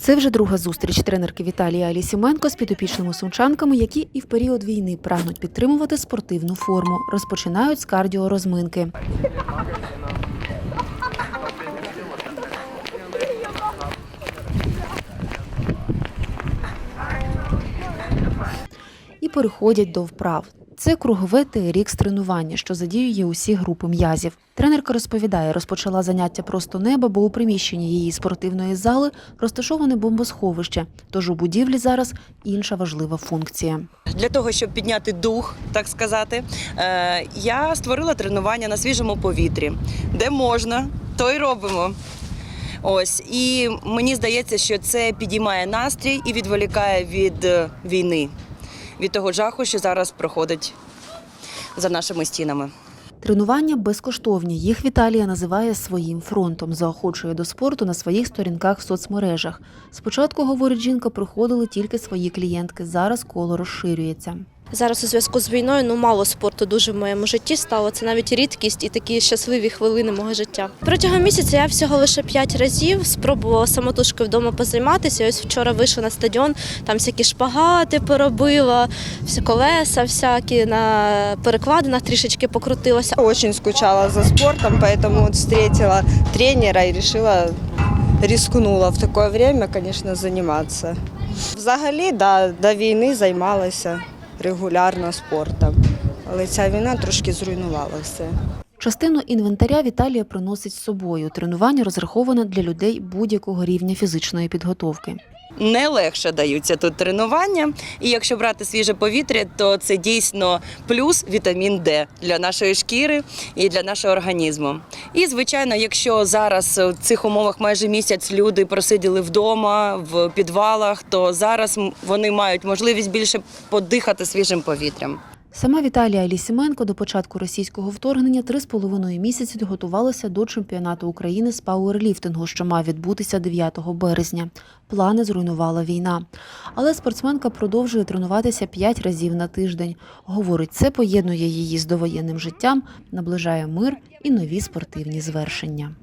Це вже друга зустріч тренерки Віталії Алісіменко з підопічними сумчанками, які і в період війни прагнуть підтримувати спортивну форму. Розпочинають з кардіорозминки. І переходять до вправ. Це кругове TRX тренування, що задіює усі групи м'язів. Тренерка розповідає, розпочала заняття просто неба, бо у приміщенні її спортивної зали розташоване бомбосховище. Тож у будівлі зараз інша важлива функція. Для того, щоб підняти дух, так сказати, е, я створила тренування на свіжому повітрі, де можна, то й робимо. Ось і мені здається, що це підіймає настрій і відволікає від е, війни, від того жаху, що зараз проходить за нашими стінами. Тренування безкоштовні. Їх Віталія називає своїм фронтом, заохочує до спорту на своїх сторінках в соцмережах. Спочатку, говорить жінка, проходили тільки свої клієнтки. Зараз коло розширюється. Зараз у зв'язку з війною ну мало спорту дуже в моєму житті стало. Це навіть рідкість і такі щасливі хвилини мого життя. Протягом місяця я всього лише п'ять разів спробувала самотужки вдома позайматися. Ось вчора вийшла на стадіон, там всякі шпагати поробила, всі колеса, всякі на перекладинах трішечки покрутилася. Очень скучала за спортом, вот встретила тренера и решила, рискнула в такое время, конечно, заниматься. Взагалі, да, до війни займалася регулярно спортом, але ця війна трошки зруйнувала все. Частину інвентаря Віталія приносить з собою. Тренування розраховане для людей будь-якого рівня фізичної підготовки. Не легше даються тут тренування, і якщо брати свіже повітря, то це дійсно плюс вітамін Д для нашої шкіри і для нашого організму. І звичайно, якщо зараз в цих умовах майже місяць люди просиділи вдома в підвалах, то зараз вони мають можливість більше подихати свіжим повітрям. Сама Віталія Лісіменко до початку російського вторгнення три з половиною місяці готувалася до чемпіонату України з пауерліфтингу, що мав відбутися 9 березня. Плани зруйнувала війна. Але спортсменка продовжує тренуватися п'ять разів на тиждень. Говорить, це поєднує її з довоєнним життям, наближає мир і нові спортивні звершення.